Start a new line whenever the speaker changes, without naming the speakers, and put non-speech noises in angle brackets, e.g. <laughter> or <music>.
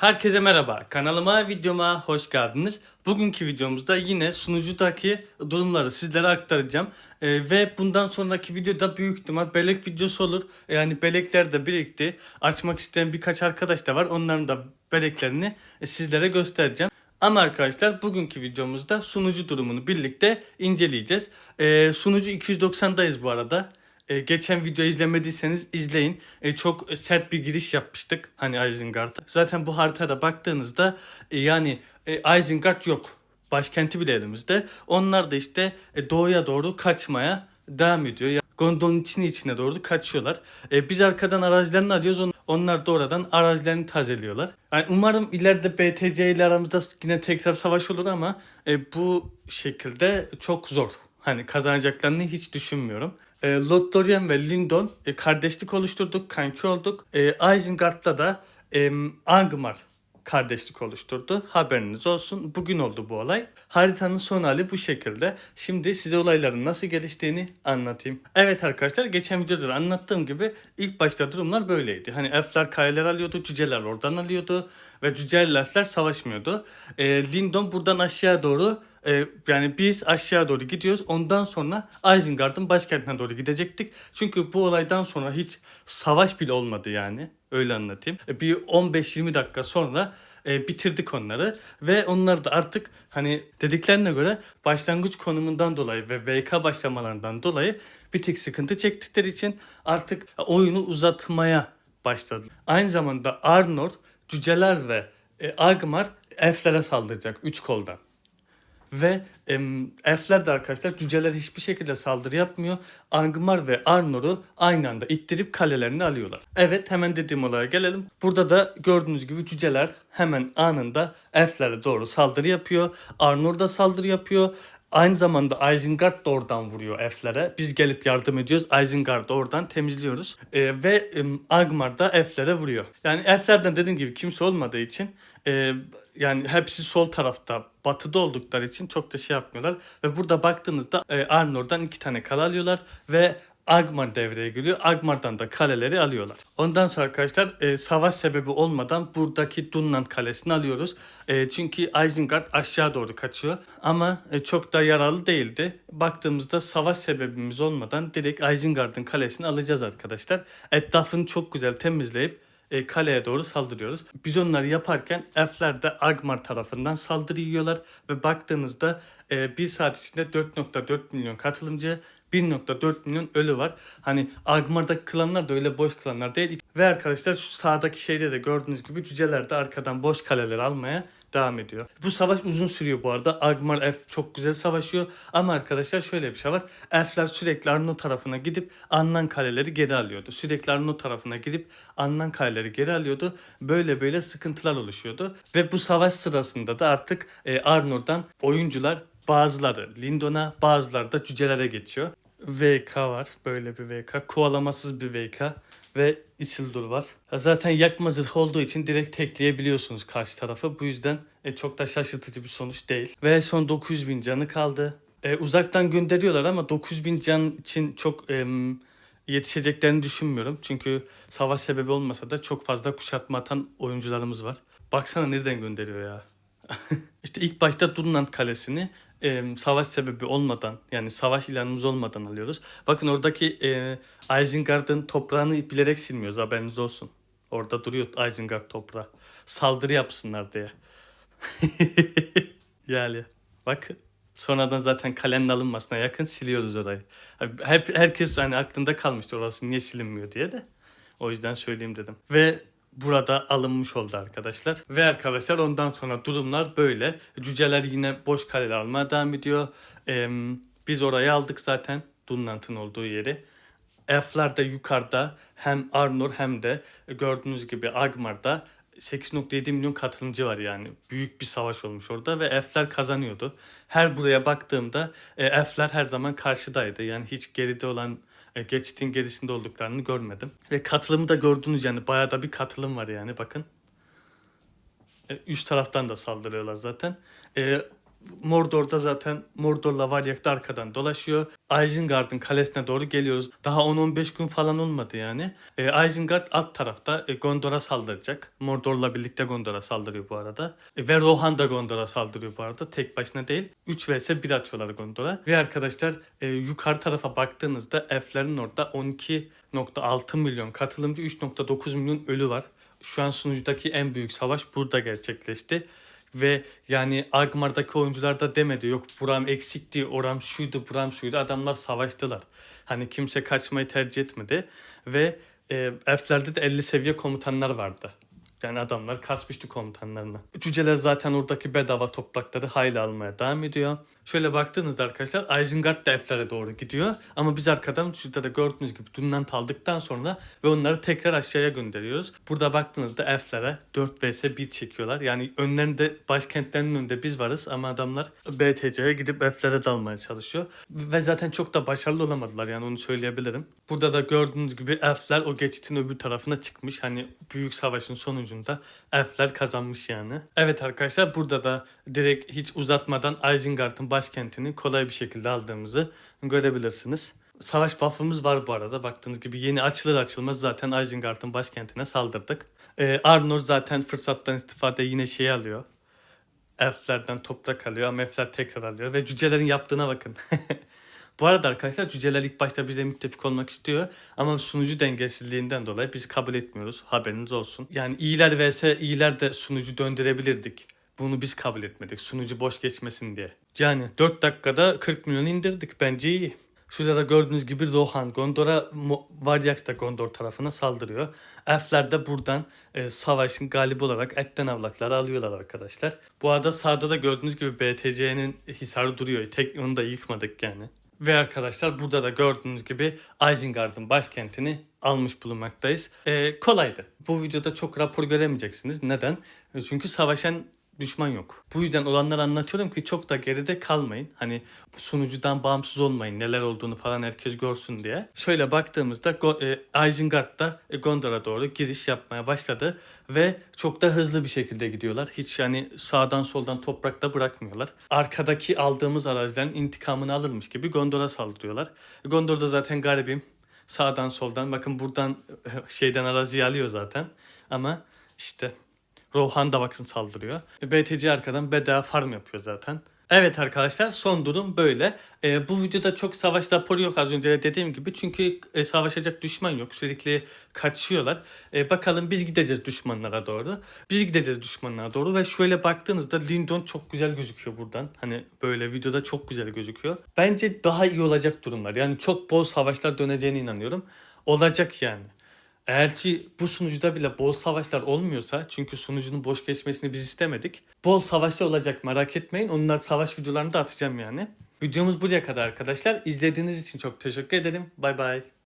Herkese merhaba. Kanalıma, videoma hoş geldiniz. Bugünkü videomuzda yine sunucudaki durumları sizlere aktaracağım. Ee, ve bundan sonraki videoda büyük ihtimal belek videosu olur. Yani belekler de birikti. Açmak isteyen birkaç arkadaş da var. Onların da beleklerini sizlere göstereceğim. Ama arkadaşlar bugünkü videomuzda sunucu durumunu birlikte inceleyeceğiz. Ee, sunucu 290'dayız bu arada. Ee, geçen video izlemediyseniz izleyin. Ee, çok sert bir giriş yapmıştık hani Isengard'a. Zaten bu haritada baktığınızda e, yani e, Isengard yok. Başkenti bile elimizde. Onlar da işte e, doğuya doğru kaçmaya devam ediyor. Yani Gondor'un içine içine doğru kaçıyorlar. E, biz arkadan arazilerini alıyoruz. On- Onlar da oradan arazilerini tazeliyorlar. Yani umarım ileride BTC ile aramızda yine tekrar savaş olur ama e, bu şekilde çok zor. Hani kazanacaklarını hiç düşünmüyorum. E, Lothlorien ve Lindon e, kardeşlik oluşturduk, kanki olduk. E, Isengard'da da e, Angmar kardeşlik oluşturdu. Haberiniz olsun. Bugün oldu bu olay. Haritanın son hali bu şekilde. Şimdi size olayların nasıl geliştiğini anlatayım. Evet arkadaşlar geçen videoda da anlattığım gibi ilk başta durumlar böyleydi. Hani elfler kayalar alıyordu, cüceler oradan alıyordu ve cücelerle elfler savaşmıyordu. E, Lindon buradan aşağı doğru e, yani biz aşağı doğru gidiyoruz. Ondan sonra Isengard'ın başkentine doğru gidecektik. Çünkü bu olaydan sonra hiç savaş bile olmadı yani. Öyle anlatayım. E, bir 15-20 dakika sonra e, bitirdik onları ve onlar da artık hani dediklerine göre başlangıç konumundan dolayı ve VK başlamalarından dolayı bir tek sıkıntı çektikleri için artık oyunu uzatmaya başladı. Aynı zamanda Arnor, cüceler ve e, Agmar elflere saldıracak 3 koldan. Ve em, elfler de arkadaşlar cüceler hiçbir şekilde saldırı yapmıyor. Angmar ve Arnor'u aynı anda ittirip kalelerini alıyorlar. Evet hemen dediğim olaya gelelim. Burada da gördüğünüz gibi cüceler hemen anında elflere doğru saldırı yapıyor. Arnor da saldırı yapıyor. Aynı zamanda Isengard da oradan vuruyor elflere. Biz gelip yardım ediyoruz. Isengard'ı oradan temizliyoruz. Ee, ve em, Angmar da elflere vuruyor. Yani elflerden dediğim gibi kimse olmadığı için e, yani hepsi sol tarafta batıda oldukları için çok da şey yapmıyorlar. Ve burada baktığınızda e, Arnor'dan iki tane kale alıyorlar ve Agmar devreye giriyor. Agmar'dan da kaleleri alıyorlar. Ondan sonra arkadaşlar e, savaş sebebi olmadan buradaki Dunland kalesini alıyoruz. E, çünkü Isengard aşağı doğru kaçıyor. Ama e, çok da yaralı değildi. Baktığımızda savaş sebebimiz olmadan direkt Isengard'ın kalesini alacağız arkadaşlar. Etrafını çok güzel temizleyip e, kaleye doğru saldırıyoruz. Biz onları yaparken elfler de Agmar tarafından saldırı yiyorlar ve baktığınızda e, bir saat içinde 4.4 milyon katılımcı 1.4 milyon ölü var. Hani Agmar'daki klanlar da öyle boş klanlar değil. Ve arkadaşlar şu sağdaki şeyde de gördüğünüz gibi cüceler de arkadan boş kaleler almaya devam ediyor. Bu savaş uzun sürüyor bu arada. Agmar Elf çok güzel savaşıyor. Ama arkadaşlar şöyle bir şey var. Elfler sürekli Arno tarafına gidip Annan kaleleri geri alıyordu. Sürekli Arno tarafına gidip Annan kaleleri geri alıyordu. Böyle böyle sıkıntılar oluşuyordu. Ve bu savaş sırasında da artık e, Arno'dan oyuncular bazıları Lindon'a bazıları da cücelere geçiyor. VK var. Böyle bir VK. Kovalamasız bir VK. Ve Isildur var. Zaten yakma zırhı olduğu için direkt tekleyebiliyorsunuz karşı tarafı. Bu yüzden e, çok da şaşırtıcı bir sonuç değil. Ve son 900 bin canı kaldı. E, uzaktan gönderiyorlar ama 900 bin can için çok em, yetişeceklerini düşünmüyorum. Çünkü savaş sebebi olmasa da çok fazla kuşatma atan oyuncularımız var. Baksana nereden gönderiyor ya. <laughs> işte ilk başta Dunland Kalesi'ni e, savaş sebebi olmadan yani savaş ilanımız olmadan alıyoruz. Bakın oradaki e, Isengard'ın toprağını bilerek silmiyoruz haberiniz olsun. Orada duruyor Isengard toprağı. Saldırı yapsınlar diye. <laughs> yani bak sonradan zaten kalenin alınmasına yakın siliyoruz orayı. Hep herkes hani aklında kalmıştı orası niye silinmiyor diye de. O yüzden söyleyeyim dedim. Ve burada alınmış oldu arkadaşlar. Ve arkadaşlar ondan sonra durumlar böyle. Cüceler yine boş kaleler almaya devam ediyor. Ee, biz orayı aldık zaten. Dunlant'ın olduğu yeri. Elfler de yukarıda hem Arnor hem de gördüğünüz gibi Agmar'da 8.7 milyon katılımcı var yani. Büyük bir savaş olmuş orada ve elfler kazanıyordu. Her buraya baktığımda e, elfler her zaman karşıdaydı. Yani hiç geride olan geçitin gerisinde olduklarını görmedim. Ve katılımı da gördünüz yani bayağı da bir katılım var yani bakın. E, üst taraftan da saldırıyorlar zaten. Mordor'da zaten Mordor'la Varyak da arkadan dolaşıyor. Isengard'ın kalesine doğru geliyoruz. Daha 10-15 gün falan olmadı yani. E, Isengard alt tarafta e, Gondor'a saldıracak. Mordor'la birlikte Gondor'a saldırıyor bu arada. E, ve Rohan da Gondor'a saldırıyor bu arada. Tek başına değil. 3 vs 1 atıyorlar Gondor'a. Ve arkadaşlar e, yukarı tarafa baktığınızda F'lerin orada 12.6 milyon katılımcı 3.9 milyon ölü var. Şu an sunucudaki en büyük savaş burada gerçekleşti. Ve yani Agmar'daki oyuncular da demedi yok buram eksikti, oram şuydu, buram şuydu. Adamlar savaştılar. Hani kimse kaçmayı tercih etmedi. Ve e, F'lerde de 50 seviye komutanlar vardı. Yani adamlar kasmıştı komutanlarını. Cüceler zaten oradaki bedava toprakları hayli almaya devam ediyor. Şöyle baktığınızda arkadaşlar Isengard da F'lere doğru gidiyor. Ama biz arkadan şurada da gördüğünüz gibi Dunant aldıktan sonra ve onları tekrar aşağıya gönderiyoruz. Burada baktığınızda F'lere 4 vs 1 çekiyorlar. Yani önlerinde başkentlerinin önünde biz varız ama adamlar BTC'ye gidip F'lere dalmaya çalışıyor. Ve zaten çok da başarılı olamadılar yani onu söyleyebilirim. Burada da gördüğünüz gibi F'ler o geçitin öbür tarafına çıkmış. Hani büyük savaşın sonucunda Elfler kazanmış yani. Evet arkadaşlar burada da direkt hiç uzatmadan Isengard'ın başkentini kolay bir şekilde aldığımızı görebilirsiniz. Savaş buff'ımız var bu arada. Baktığınız gibi yeni açılır açılmaz zaten Isengard'ın başkentine saldırdık. Ee, Arnor zaten fırsattan istifade yine şey alıyor. Elflerden toprak alıyor ama elfler tekrar alıyor. Ve cücelerin yaptığına bakın. <laughs> Bu arada arkadaşlar cüceler ilk başta bize müttefik olmak istiyor ama sunucu dengesizliğinden dolayı biz kabul etmiyoruz. Haberiniz olsun. Yani iyiler vs iyiler de sunucu döndürebilirdik. Bunu biz kabul etmedik. Sunucu boş geçmesin diye. Yani 4 dakikada 40 milyon indirdik. Bence iyi. Şurada da gördüğünüz gibi Rohan Gondor'a Varyax da Gondor tarafına saldırıyor. Elfler de buradan e, savaşın galibi olarak etten avlakları alıyorlar arkadaşlar. Bu arada sağda da gördüğünüz gibi BTC'nin hisarı duruyor. Tek onu da yıkmadık yani. Ve arkadaşlar burada da gördüğünüz gibi Isengard'ın başkentini almış bulunmaktayız. Ee, kolaydı. Bu videoda çok rapor göremeyeceksiniz. Neden? E, Çünkü savaşan düşman yok. Bu yüzden olanları anlatıyorum ki çok da geride kalmayın. Hani sunucudan bağımsız olmayın neler olduğunu falan herkes görsün diye. Şöyle baktığımızda Go- e, Isengard da e, Gondor'a doğru giriş yapmaya başladı ve çok da hızlı bir şekilde gidiyorlar. Hiç yani sağdan soldan toprakta bırakmıyorlar. Arkadaki aldığımız arazilerin intikamını alırmış gibi Gondor'a saldırıyorlar. Gondor'da zaten garibim. Sağdan soldan bakın buradan <laughs> şeyden araziyi alıyor zaten. Ama işte Rohan da bakın saldırıyor. E, BTC arkadan bedava farm yapıyor zaten. Evet arkadaşlar son durum böyle. E, bu videoda çok savaş raporu yok az önce de dediğim gibi. Çünkü e, savaşacak düşman yok. Sürekli kaçıyorlar. E, bakalım biz gideceğiz düşmanlara doğru. Biz gideceğiz düşmanlara doğru ve şöyle baktığınızda Lindon çok güzel gözüküyor buradan. Hani böyle videoda çok güzel gözüküyor. Bence daha iyi olacak durumlar. Yani çok bol savaşlar döneceğine inanıyorum. Olacak yani. Eğer ki bu sunucuda bile bol savaşlar olmuyorsa çünkü sunucunun boş geçmesini biz istemedik. Bol savaşlar olacak merak etmeyin. Onlar savaş videolarını da atacağım yani. Videomuz buraya kadar arkadaşlar. İzlediğiniz için çok teşekkür ederim. Bay bay.